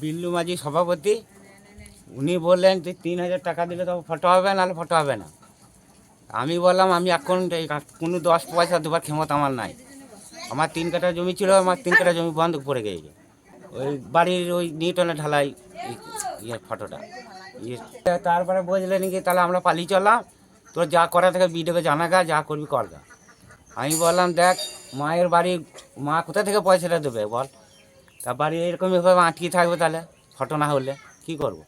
বিল্লু মাঝি সভাপতি, উনি বললেন যে তিন হাজার টাকা দিলে তো ফটো হবে, নাহলে ফটো হবে না। আমি বললাম, আমি এখন কোনো দশ পয়সা, দেবার ক্ষমতা আমার নাই। আমার তিন কাঠা জমি ছিল, আমার তিন কাঠা জমি বন্ধ পড়ে গিয়েছে। ওই বাড়ির ওই নিউটনে ঢালাই এই- ইয়ের ফটোটা। ইয়ে তারপরে বুঝলেন কি, তাহলে আমরা পালিয়ে চললাম। তোর যা করা থেকে, বিডিওকে জানা গা যা করবি কর গা আমি বললাম, দেখ, মায়ের বাড়ি, মা কোথা থেকে পয়সাটা দেবে বল? তা বাড়ি এরকমই ভাবে আটকে থাকবে তাহলে? ফটো না হলে কি করব?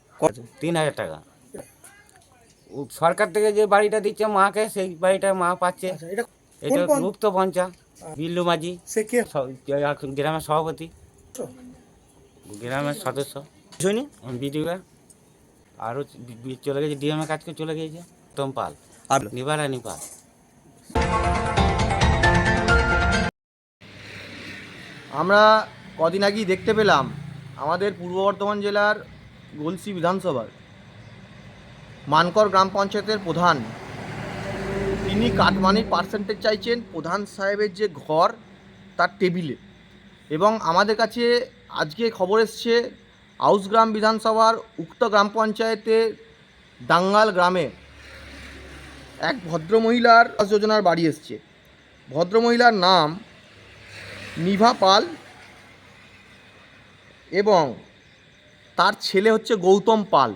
তিন হাজার টাকা। সরকার থেকে যে বাড়িটা দিচ্ছে মাকে সেই বাড়িটা মা পাচ্ছে। আচ্ছা এটা এটা মুক্ত পঞ্চা বিল্লু মাঝি। গ্রামের সভাপতি। গ্রামের সদস্য। শুনি। বিডিও আরও চলে গেছে ডিএমএ কাজকে চলে গিয়েছে উত্তম পাল। আর নিবারানি পাল। আমরা কদিন আগেই দেখতে পেলাম আমাদের পূর্ব বর্ধমান জেলার গলসি বিধানসভার মানকর গ্রাম পঞ্চায়েতের প্রধান। তিনি কাটমানির পার্সেন্টেজ চাইছেন, প্রধান সাহেবের যে ঘর তার টেবিলে। এবং আমাদের কাছে আজকে খবর এসছে, আউসগ্রাম বিধানসভার উক্ত গ্রাম পঞ্চায়েতের দাঙ্গাল গ্রামে এক ভদ্রমহিলার যোজনার বাড়ি এসছে। ভদ্রমহিলার নাম নিভা পাল এবং তার ছেলে হচ্ছে গৌতম পাল।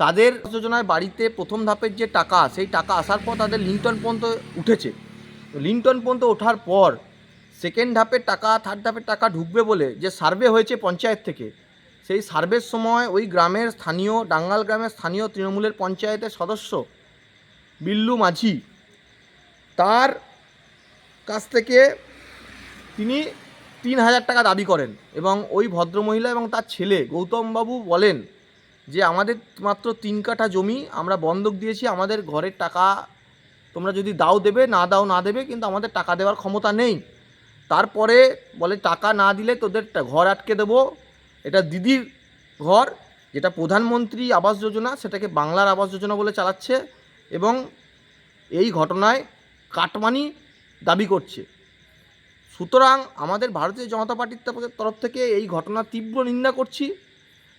তাদের যোজনায় বাড়িতে প্রথম ধাপের যে টাকা, সেই টাকা আসার পর তাদের লিঙ্কটন পর্যন্ত উঠেছে। লিঙ্কটন পর্যন্ত ওঠার পর সেকেন্ড ধাপের টাকা থার্ড ধাপের টাকা ঢুকবে বলে যে সার্ভে হয়েছে পঞ্চায়েত থেকে, সেই সার্ভের সময় ওই গ্রামের স্থানীয়, ডাঙ্গাল গ্রামের স্থানীয় তৃণমূলের পঞ্চায়েতের সদস্য বিল্লু মাঝি, তার কাছ থেকে তিনি তিন হাজার টাকা দাবি করেন এবং ওই ভদ্রমহিলা এবং তার ছেলে গৌতমবাবু বলেন যে আমাদের মাত্র তিন কাঠা জমি আমরা বন্ধক দিয়েছি, আমাদের ঘরের টাকা তোমরা যদি দাও দেবে, না দাও না দেবে, কিন্তু আমাদের টাকা দেওয়ার ক্ষমতা নেই। তারপরে বলে, টাকা না দিলে তোদের ঘর আটকে দেবো। এটা দিদির ঘর, যেটা প্রধানমন্ত্রী আবাস যোজনা, সেটাকে বাংলার আবাস যোজনা বলে চালাচ্ছে এবং এই ঘটনায় কাটমানি দাবি করছে। সুতরাং আমাদের ভারতীয় জনতা পার্টির তরফ- থেকে এই ঘটনা তীব্র নিন্দা করছি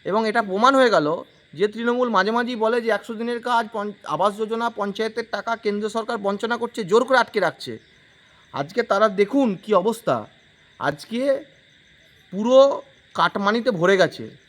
এবং এটা প্রমাণ হয়ে গেল যে তৃণমূল মাঝে মাঝেই বলে যে একশো দিনের কাজ আবাস যোজনা, পঞ্চায়েতের টাকা কেন্দ্র সরকার বঞ্চনা করছে, জোর করে আটকে রাখছে। আজকে তারা দেখুন কি অবস্থা। আজকে পুরো কাটমানিতে ভরে গেছে।